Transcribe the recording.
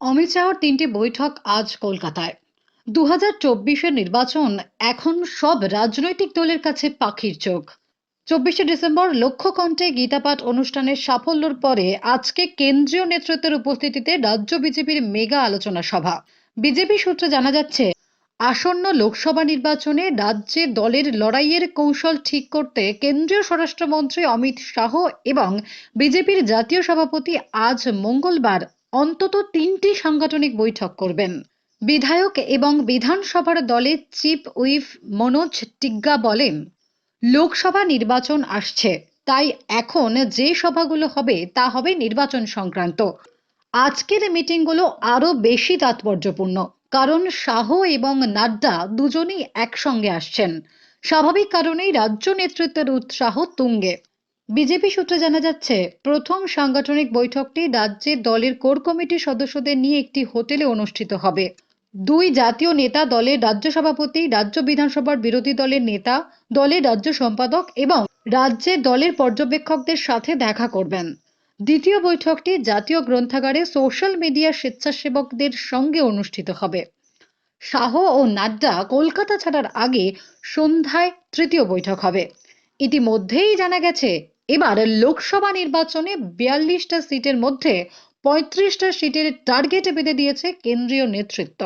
অমিত শাহর তিনটি বৈঠক আজ কলকাতায়। দু হাজার চব্বিশের নির্বাচন এখন সব রাজনৈতিক দলের কাছে পাখির চোখ। চব্বিশে ডিসেম্বর লক্ষ্যকণ্ঠে গীতাপাঠ অনুষ্ঠানের সাফল্যর পরে আজকে কেন্দ্রীয় নেতৃত্বের উপস্থিতিতে রাজ্য বিজেপির মেগা আলোচনা সভা। বিজেপি সূত্রে জানা যাচ্ছে, আসন্ন লোকসভা নির্বাচনে রাজ্যে দলের লড়াইয়ের কৌশল ঠিক করতে কেন্দ্রীয় স্বরাষ্ট্রমন্ত্রী অমিত শাহ এবং বিজেপির জাতীয় সভাপতি আজ মঙ্গলবার অন্তত তিনটি সাংগঠনিক বৈঠক করবেন। বিধায়ক এবং বিধানসভার দলের চিফ উইফ মনোজ টিগ্গা বলেন, লোকসভা নির্বাচন আসছে, তাই এখন যে সভাগুলো হবে তা হবে নির্বাচন সংক্রান্ত। আজকের মিটিংগুলো আরও বেশি তাৎপর্যপূর্ণ, কারণ শাহ এবং নাড্ডা দুজনেই একসঙ্গে আসছেন। স্বাভাবিক কারণেই রাজ্য নেতৃত্বের উৎসাহ তুঙ্গে। বিজেপি সূত্রে জানা যাচ্ছে, প্রথম সাংগঠনিক বৈঠকটি রাজ্যের দলের কোর কমিটির সদস্যদের নিয়ে একটি হোটেলে অনুষ্ঠিত হবে। দুই জাতীয় নেতা দলের রাজ্য সভাপতি, রাজ্য বিধানসভার বিরোধী দলের নেতা, দলের রাজ্য সম্পাদক এবং রাজ্যের দলের পর্যবেক্ষকদের সাথে দেখা করবেন। দ্বিতীয় বৈঠকটি জাতীয় গ্রন্থাগারে সোশ্যাল মিডিয়া স্বেচ্ছাসেবকদের সঙ্গে অনুষ্ঠিত হবে। শাহ ও নাড্ডা কলকাতা ছাড়ার আগে সন্ধ্যায় তৃতীয় বৈঠক হবে। ইতিমধ্যেই জানা গেছে এবার লোকসভা নির্বাচনে বিয়াল্লিশটা সিটের মধ্যে পঁয়ত্রিশটা সিটের টার্গেট বেঁধে দিয়েছে কেন্দ্রীয় নেতৃত্ব।